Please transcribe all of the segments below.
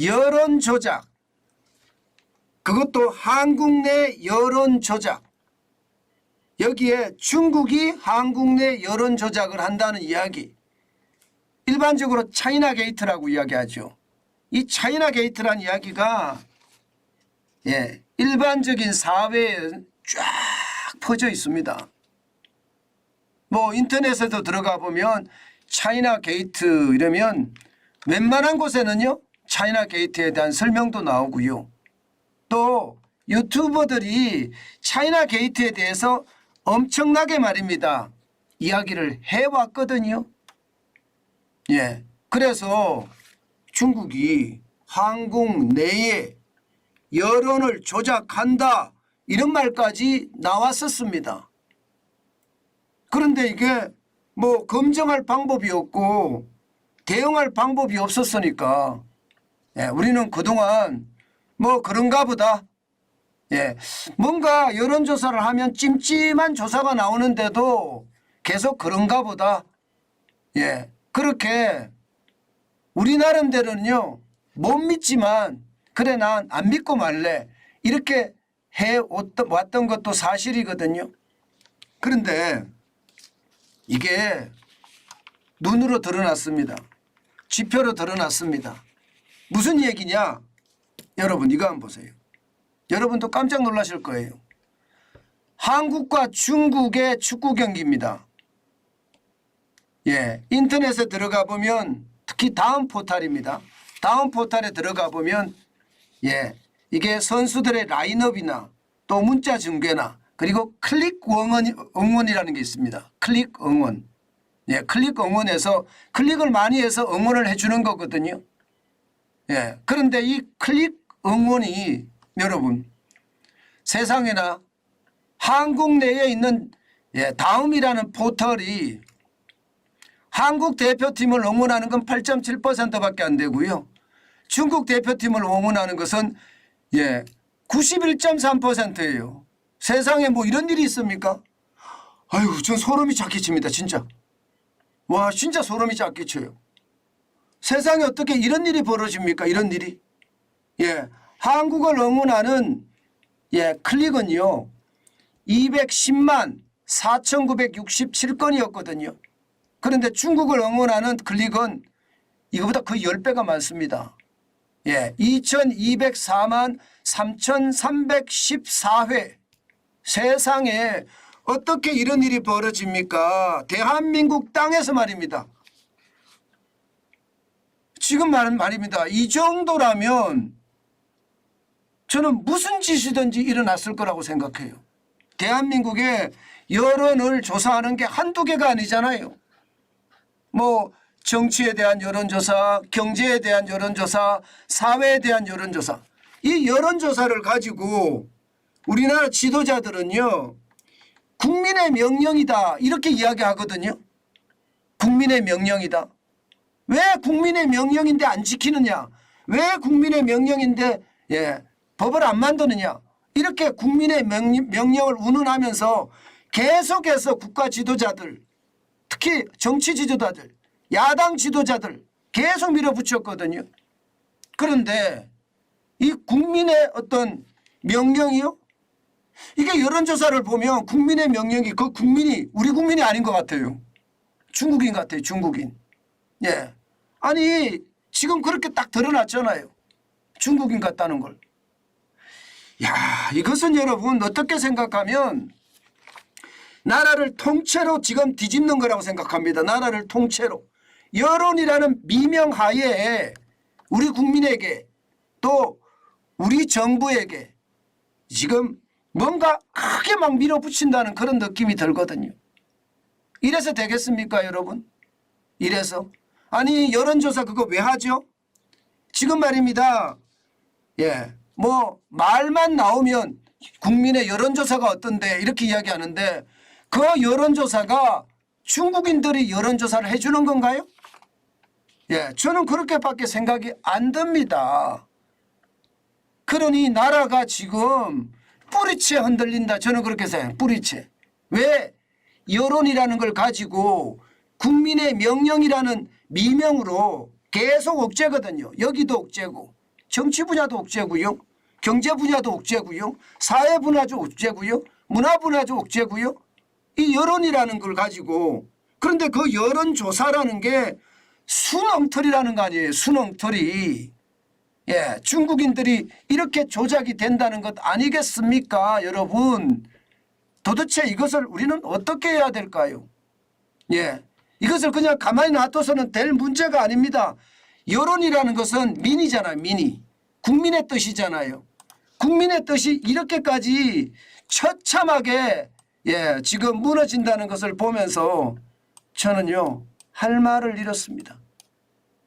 여론 조작 그것도 한국 내 여론 조작 여기에 중국이 한국 내 여론 조작을 한다는 이야기 일반적으로 차이나 게이트라고 이야기하죠. 이 차이나 게이트란 이야기가 예, 일반적인 사회에 쫙 퍼져 있습니다. 뭐 인터넷에도 들어가 보면 차이나 게이트 이러면 웬만한 곳에는요 차이나 게이트에 대한 설명도 나오고요. 또 유튜버들이 차이나 게이트에 대해서 엄청나게 말입니다. 이야기를 해왔거든요. 예. 그래서 중국이 한국 내에 여론을 조작한다 이런 말까지 나왔었습니다. 그런데 이게 뭐 검증할 방법이 없고 대응할 방법이 없었으니까 예, 우리는 그동안 뭐 그런가 보다 예, 뭔가 여론조사를 하면 찜찜한 조사가 나오는데도 계속 그런가 보다 예, 그렇게 우리 나름대로는요 못 믿지만 그래 난 안 믿고 말래 이렇게 해 왔던 것도 사실이거든요. 그런데 이게 눈으로 드러났습니다. 지표로 드러났습니다. 무슨 얘기냐? 여러분 이거 한번 보세요. 여러분도 깜짝 놀라실 거예요. 한국과 중국의 축구 경기입니다. 예, 인터넷에 들어가 보면 특히 다음 포탈입니다. 다음 포탈에 들어가 보면 예, 이게 선수들의 라인업이나 또 문자 중계나 그리고 클릭 응원, 응원이라는 게 있습니다. 클릭 응원. 예, 클릭 응원에서 클릭을 많이 해서 응원을 해주는 거거든요. 예, 그런데 이 클릭 응원이 여러분 세상에나 한국 내에 있는 예, 다음이라는 포털이 한국 대표팀을 응원하는 건 8.7%밖에 안 되고요. 중국 대표팀을 응원하는 것은 예, 91.3%예요. 세상에 뭐 이런 일이 있습니까? 아유, 전 소름이 작게 칩니다, 진짜. 와, 진짜 소름이 작게 쳐요. 세상에 어떻게 이런 일이 벌어집니까? 이런 일이. 예, 한국을 응원하는 예, 클릭은요. 210만 4,967건이었거든요. 그런데 중국을 응원하는 클릭은 이거보다 거의 10배가 많습니다. 예, 2,204만 3,314회. 세상에 어떻게 이런 일이 벌어집니까? 대한민국 땅에서 말입니다. 지금 말은 말입니다. 이 정도라면 저는 무슨 짓이든지 일어났을 거라고 생각해요. 대한민국의 여론을 조사하는 게 한두 개가 아니잖아요. 뭐 정치에 대한 여론조사, 경제에 대한 여론조사, 사회에 대한 여론조사. 이 여론조사를 가지고 우리나라 지도자들은요. 국민의 명령이다 이렇게 이야기하거든요. 국민의 명령이다. 왜 국민의 명령인데 안 지키느냐? 왜 국민의 명령인데 예, 법을 안 만드느냐? 이렇게 국민의 명, 명령을 운운하면서 계속해서 국가 지도자들 특히 정치 지도자들 야당 지도자들 계속 밀어붙였거든요. 그런데 이 국민의 어떤 명령이요? 이게 여론조사를 보면 국민의 명령이 그 국민이 우리 국민이 아닌 것 같아요. 중국인 같아요. 중국인. 예. 아니 지금 그렇게 딱 드러났잖아요. 중국인 같다는 걸. 야 이것은 여러분 어떻게 생각하면 나라를 통째로 지금 뒤집는 거라고 생각합니다. 나라를 통째로. 여론이라는 미명하에 우리 국민에게 또 우리 정부에게 지금 뭔가 크게 막 밀어붙인다는 그런 느낌이 들거든요. 이래서 되겠습니까, 여러분? 이래서. 아니, 여론조사 그거 왜 하죠? 지금 말입니다. 예. 뭐, 말만 나오면 국민의 여론조사가 어떤데 이렇게 이야기하는데 그 여론조사가 중국인들이 여론조사를 해주는 건가요? 예, 저는 그렇게밖에 생각이 안 듭니다. 그러니 나라가 지금 뿌리채 흔들린다. 저는 그렇게 생각해요. 뿌리채. 왜? 여론이라는 걸 가지고 국민의 명령이라는 미명으로 계속 억제거든요. 여기도 억제고 정치 분야도 억제고요. 경제 분야도 억제고요. 사회 분야도 억제고요. 문화 분야도 억제고요. 이 여론이라는 걸 가지고 그런데 그 여론 조사라는 게 순엉터리라는 거 아니에요. 순엉터리. 예, 중국인들이 이렇게 조작이 된다는 것 아니겠습니까, 여러분? 도대체 이것을 우리는 어떻게 해야 될까요? 예. 이것을 그냥 가만히 놔둬서는 될 문제가 아닙니다. 여론이라는 것은 민이잖아요, 민이. 국민의 뜻이잖아요. 국민의 뜻이 이렇게까지 처참하게 예, 지금 무너진다는 것을 보면서 저는요, 할 말을 잃었습니다.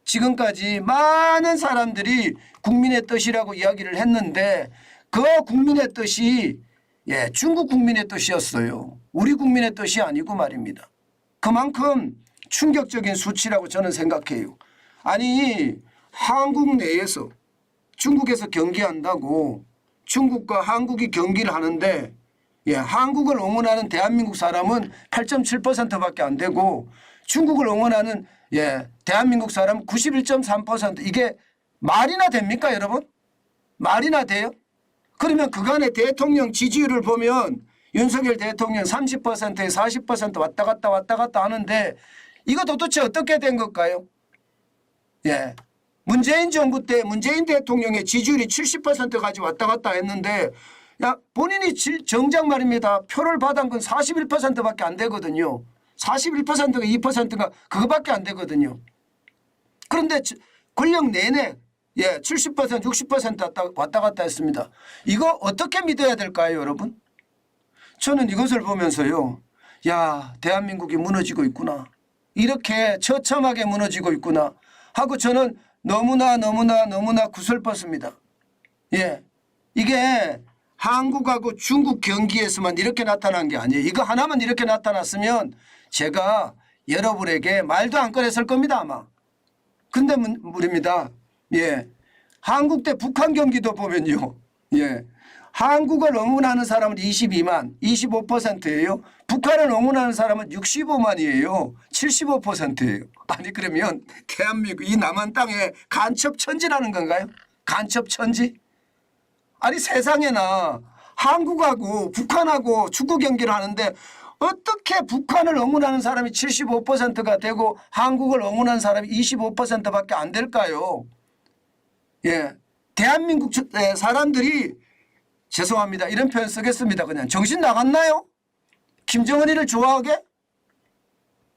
지금까지 많은 사람들이 국민의 뜻이라고 이야기를 했는데 그 국민의 뜻이 예, 중국 국민의 뜻이었어요. 우리 국민의 뜻이 아니고 말입니다. 그만큼 충격적인 수치라고 저는 생각해요. 아니 한국 내에서 중국에서 경기한다고 중국과 한국이 경기를 하는데 예, 한국을 응원하는 대한민국 사람은 8.7%밖에 안 되고 중국을 응원하는 예, 대한민국 사람 91.3% 이게 말이나 됩니까, 여러분? 말이나 돼요? 그러면 그간의 대통령 지지율을 보면 윤석열 대통령 30%에 40% 왔다 갔다 왔다 갔다 하는데 이거 도대체 어떻게 된 걸까요? 예. 문재인 정부 때 문재인 대통령의 지지율이 70%까지 왔다 갔다 했는데 야 본인이 질- 정작 말입니다. 표를 받은 건 41%밖에 안 되거든요. 41%가 2%가 그거밖에 안 되거든요. 그런데 지- 권력 내내 예, 70% 60% 왔다, 왔다 갔다 했습니다. 이거 어떻게 믿어야 될까요, 여러분? 저는 이것을 보면서요. 야, 대한민국이 무너지고 있구나. 이렇게 처참하게 무너지고 있구나. 하고 저는 너무나 너무나 너무나 구슬펐습니다. 예. 이게 한국하고 중국 경기에서만 이렇게 나타난 게 아니에요. 이거 하나만 이렇게 나타났으면 제가 여러분에게 말도 안 꺼냈을 겁니다, 아마. 근데 문- 물입니다. 예. 한국 대 북한 경기도 보면요. 예. 한국을 응원하는 사람은 22만, 25%예요. 북한을 응원하는 사람은 65만이에요. 75%예요. 아니 그러면 대한민국 이 남한 땅에 간첩 천지라는 건가요? 간첩 천지? 아니 세상에나 한국하고 북한하고 축구 경기를 하는데 어떻게 북한을 응원하는 사람이 75%가 되고 한국을 응원하는 사람이 25%밖에 안 될까요? 예. 대한민국 사람들이 죄송합니다. 이런 표현 쓰겠습니다. 그냥 정신 나갔나요? 김정은이를 좋아하게?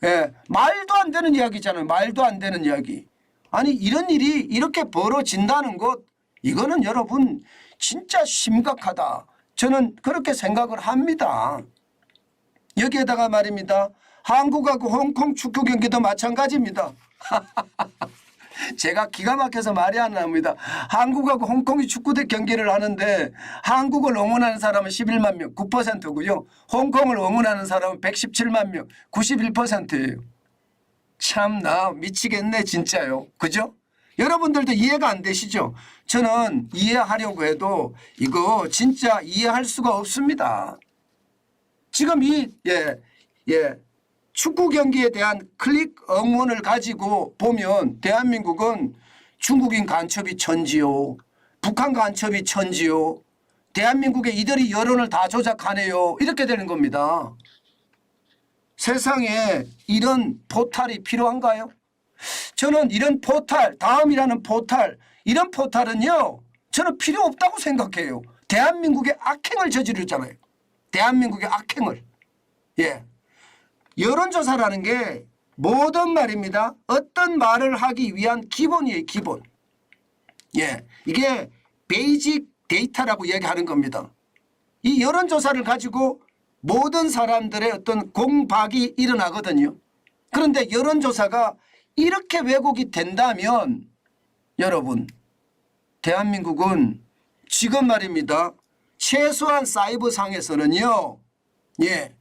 예. 말도 안 되는 이야기잖아요. 말도 안 되는 이야기. 아니 이런 일이 이렇게 벌어진다는 것 이거는 여러분 진짜 심각하다. 저는 그렇게 생각을 합니다. 여기에다가 말입니다. 한국하고 홍콩 축구 경기도 마찬가지입니다. 제가 기가 막혀서 말이 안 나옵니다. 한국하고 홍콩이 축구대 경기를 하는데 한국을 응원하는 사람은 11만 명, 9%고요. 홍콩을 응원하는 사람은 117만 명, 91%예요. 참 나 미치겠네 진짜요. 그죠? 여러분들도 이해가 안 되시죠? 저는 이해하려고 해도 이거 진짜 이해할 수가 없습니다. 지금 이, 예, 예, 축구 경기에 대한 클릭 응원을 가지고 보면 대한민국은 중국인 간첩이 천지요. 북한 간첩이 천지요. 대한민국에 이들이 여론을 다 조작하네요. 이렇게 되는 겁니다. 세상에 이런 포탈이 필요한가요? 저는 이런 포탈, 다음이라는 포탈, 이런 포탈은요, 저는 필요 없다고 생각해요. 대한민국의 악행을 저지르잖아요. 대한민국의 악행을. 예. 여론조사라는 게 모든 말입니다. 어떤 말을 하기 위한 기본이에요, 기본. 예. 이게 베이직 데이터라고 이야기하는 겁니다. 이 여론조사를 가지고 모든 사람들의 어떤 공박이 일어나거든요. 그런데 여론조사가 이렇게 왜곡이 된다면 여러분 대한민국은 지금 말입니다. 최소한 사이버상에서는요. 예.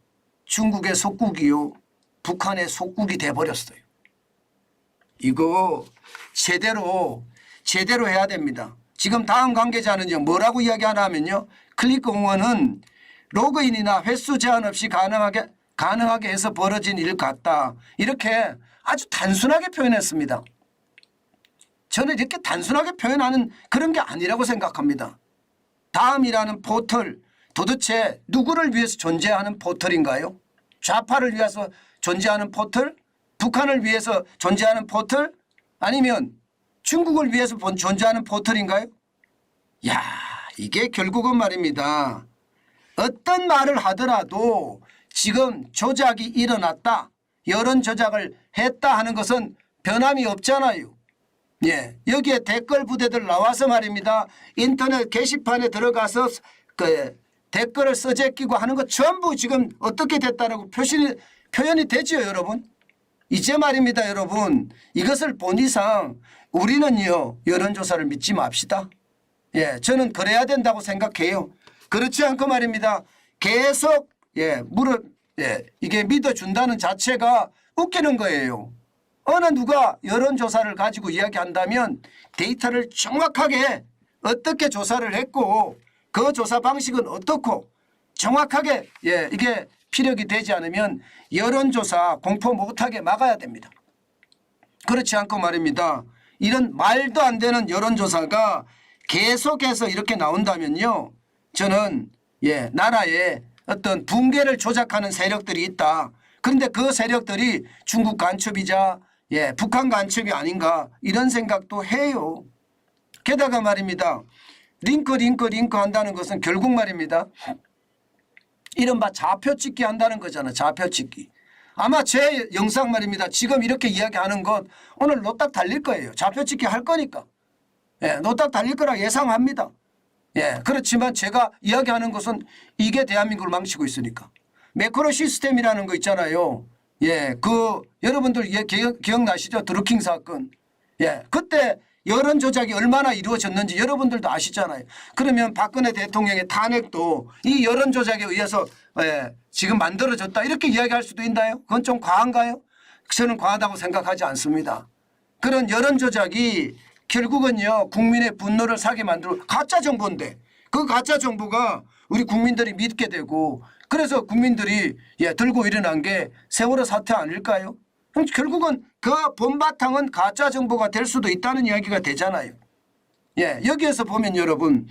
중국의 속국이요. 북한의 속국이 돼버렸어요. 이거 제대로 제대로 해야 됩니다. 지금 다음 관계자는요. 뭐라고 이야기하냐면요. 클릭 응원은 로그인이나 횟수 제한 없이 가능하게 가능하게 해서 벌어진 일 같다. 이렇게 아주 단순하게 표현했습니다. 저는 이렇게 단순하게 표현하는 그런 게 아니라고 생각합니다. 다음이라는 포털 도대체 누구를 위해서 존재하는 포털인가요? 좌파를 위해서 존재하는 포털? 북한을 위해서 존재하는 포털? 아니면 중국을 위해서 본- 존재하는 포털인가요? 야, 이게 결국은 말입니다. 어떤 말을 하더라도 지금 조작이 일어났다. 여론 조작을 했다 하는 것은 변함이 없잖아요. 예, 여기에 댓글 부대들 나와서 말입니다. 인터넷 게시판에 들어가서 그 댓글을 써제끼고 하는 것 전부 지금 어떻게 됐다라고 표시 표현이 되지요, 여러분. 이제 말입니다, 여러분. 이것을 본 이상 우리는요 여론조사를 믿지 맙시다. 예, 저는 그래야 된다고 생각해요. 그렇지 않고 말입니다. 계속 예, 물어 예, 이게 믿어준다는 자체가 웃기는 거예요. 어느 누가 여론조사를 가지고 이야기한다면 데이터를 정확하게 어떻게 조사를 했고 그 조사 방식은 어떻고 정확하게 예, 이게 피력이 되지 않으면 여론조사 공포 못하게 막아야 됩니다. 그렇지 않고 말입니다. 이런 말도 안 되는 여론조사가 계속해서 이렇게 나온다면요. 저는 예, 나라에 어떤 붕괴를 조작하는 세력들이 있다. 그런데 그 세력들이 중국 간첩이자 예, 북한 간첩이 아닌가 이런 생각도 해요. 게다가 말입니다. 링크 링크 링크 한다는 것은 결국 말입니다. 이른바 좌표 찍기 한다는 거잖아. 좌표 찍기. 아마 제 영상 말입니다. 지금 이렇게 이야기하는 것 오늘 노딱 달릴 거예요. 좌표 찍기 할 거니까. 예, 노딱 달릴 거라 예상합니다. 예, 그렇지만 제가 이야기하는 것은 이게 대한민국을 망치고 있으니까. 매크로 시스템이라는 거 있잖아요. 예, 그 여러분들 예, 기억, 기억나시죠? 드루킹 사건. 예, 그때 여론 조작이 얼마나 이루어졌는지 여러분들도 아시잖아요. 그러면 박근혜 대통령의 탄핵도 이 여론 조작에 의해서 예, 지금 만들어졌다 이렇게 이야기할 수도 있나요? 그건 좀 과한가요? 저는 과하다고 생각하지 않습니다. 그런 여론 조작이 결국은요 국민의 분노를 사게 만들어 가짜 정보인데 그 가짜 정보가 우리 국민들이 믿게 되고 그래서 국민들이 예 들고 일어난 게 세월호 사태 아닐까요? 결국은 그 본바탕은 가짜 정보가 될 수도 있다는 이야기가 되잖아요. 예 여기에서 보면 여러분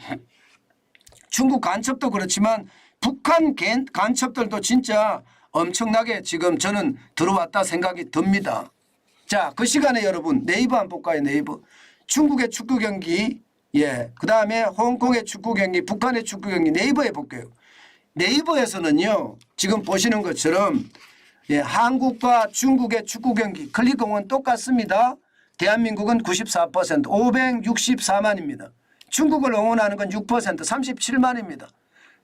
중국 간첩도 그렇지만 북한 간- 간첩들도 진짜 엄청나게 지금 저는 들어왔다 생각이 듭니다. 자, 그 시간에 여러분 네이버 한번 볼까요? 네이버. 중국의 축구 경기, 예, 그 다음에 홍콩의 축구 경기, 북한의 축구 경기 네이버에 볼게요. 네이버에서는요, 지금 보시는 것처럼 예, 한국과 중국의 축구 경기 클릭공은 똑같습니다. 대한민국은 94% 564만입니다. 중국을 응원하는 건 6% 37만입니다.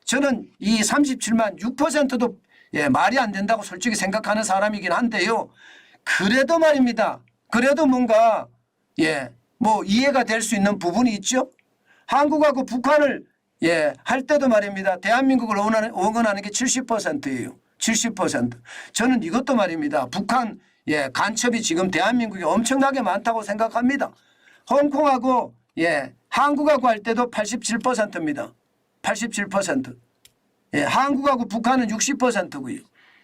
저는 이 37만 6%도 예, 말이 안 된다고 솔직히 생각하는 사람이긴 한데요. 그래도 말입니다. 그래도 뭔가 예, 뭐 이해가 될 수 있는 부분이 있죠. 한국하고 북한을 예, 할 때도 말입니다. 대한민국을 응원하는, 응원하는 게 70%예요. 70%. 저는 이것도 말입니다. 북한 예, 간첩이 지금 대한민국에 엄청나게 많다고 생각합니다. 홍콩하고 예, 한국하고 할 때도 87%입니다. 87%. 예, 한국하고 북한은 60%고요.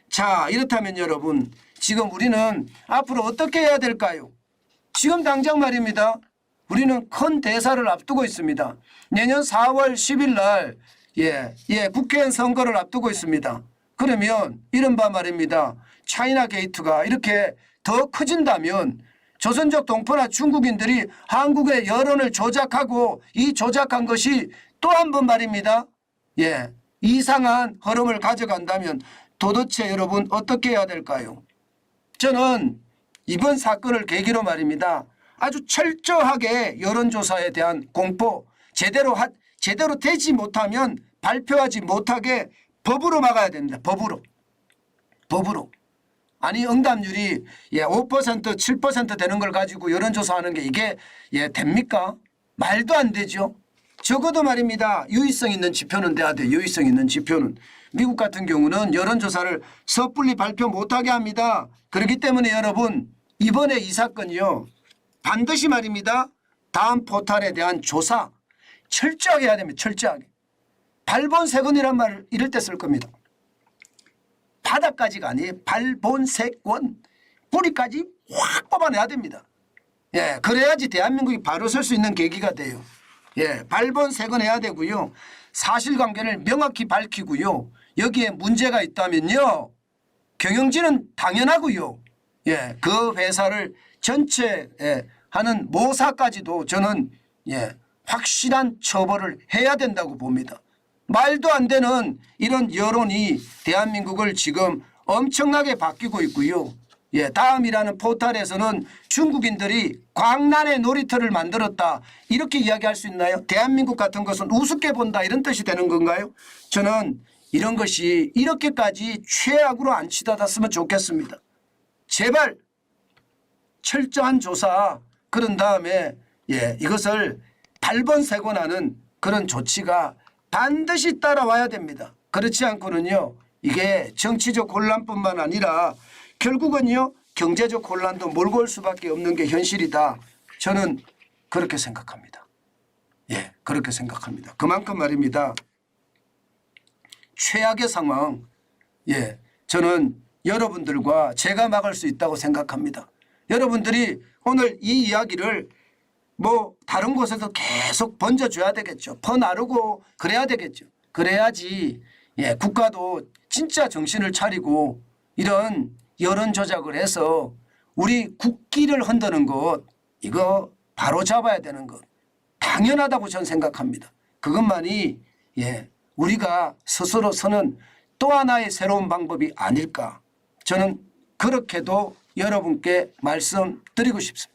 자, 이렇다면 여러분, 지금 우리는 앞으로 어떻게 해야 될까요? 지금 당장 말입니다. 우리는 큰 대사를 앞두고 있습니다. 내년 4월 10일 날, 예, 예, 국회의원 선거를 앞두고 있습니다. 그러면 이른바 말입니다. 차이나 게이트가 이렇게 더 커진다면 조선족 동포나 중국인들이 한국의 여론을 조작하고 이 조작한 것이 또 한 번 말입니다. 예, 이상한 흐름을 가져간다면 도대체 여러분 어떻게 해야 될까요? 저는 이번 사건을 계기로 말입니다. 아주 철저하게 여론조사에 대한 공포 제대로 하, 제대로 되지 못하면 발표하지 못하게 법으로 막아야 됩니다. 법으로. 법으로. 아니 응답률이 예, 5% 7% 되는 걸 가지고 여론조사하는 게 이게 예, 됩니까? 말도 안 되죠. 적어도 말입니다. 유의성 있는 지표는 돼야 돼. 유의성 있는 지표는. 미국 같은 경우는 여론조사를 섣불리 발표 못하게 합니다. 그렇기 때문에 여러분 이번에 이 사건이요. 반드시 말입니다. 다음 포탈에 대한 조사 철저하게 해야 됩니다. 철저하게. 발본색원이란 말을 이럴 때 쓸 겁니다. 바닥까지가 아니에요. 발본색원. 뿌리까지 확 뽑아내야 됩니다. 예, 그래야지 대한민국이 바로 설 수 있는 계기가 돼요. 예, 발본색원해야 되고요. 사실관계를 명확히 밝히고요. 여기에 문제가 있다면요. 경영진은 당연하고요. 예, 그 회사를 전체 예, 하는 모사까지도 저는 예, 확실한 처벌을 해야 된다고 봅니다. 말도 안 되는 이런 여론이 대한민국을 지금 엄청나게 바뀌고 있고요. 예, 다음이라는 포탈에서는 중국인들이 광란의 놀이터를 만들었다 이렇게 이야기할 수 있나요? 대한민국 같은 것은 우습게 본다 이런 뜻이 되는 건가요? 저는 이런 것이 이렇게까지 최악으로 안 치닫았으면 좋겠습니다. 제발 철저한 조사 그런 다음에 예 이것을 발본색원하는 그런 조치가 반드시 따라와야 됩니다. 그렇지 않고는요 이게 정치적 혼란뿐만 아니라 결국은요 경제적 혼란도 몰고 올 수밖에 없는 게 현실이다. 저는 그렇게 생각합니다. 예 그렇게 생각합니다. 그만큼 말입니다. 최악의 상황 예 저는 여러분들과 제가 막을 수 있다고 생각합니다. 여러분들이 오늘 이 이야기를 뭐 다른 곳에서 계속 번져줘야 되겠죠. 퍼나르고 그래야 되겠죠. 그래야지 예, 국가도 진짜 정신을 차리고 이런 여론 조작을 해서 우리 국기를 흔드는 것 이거 바로 잡아야 되는 것 당연하다고 저는 생각합니다. 그것만이 예, 우리가 스스로 서는 또 하나의 새로운 방법이 아닐까 저는 그렇게도 여러분께 말씀드리고 싶습니다.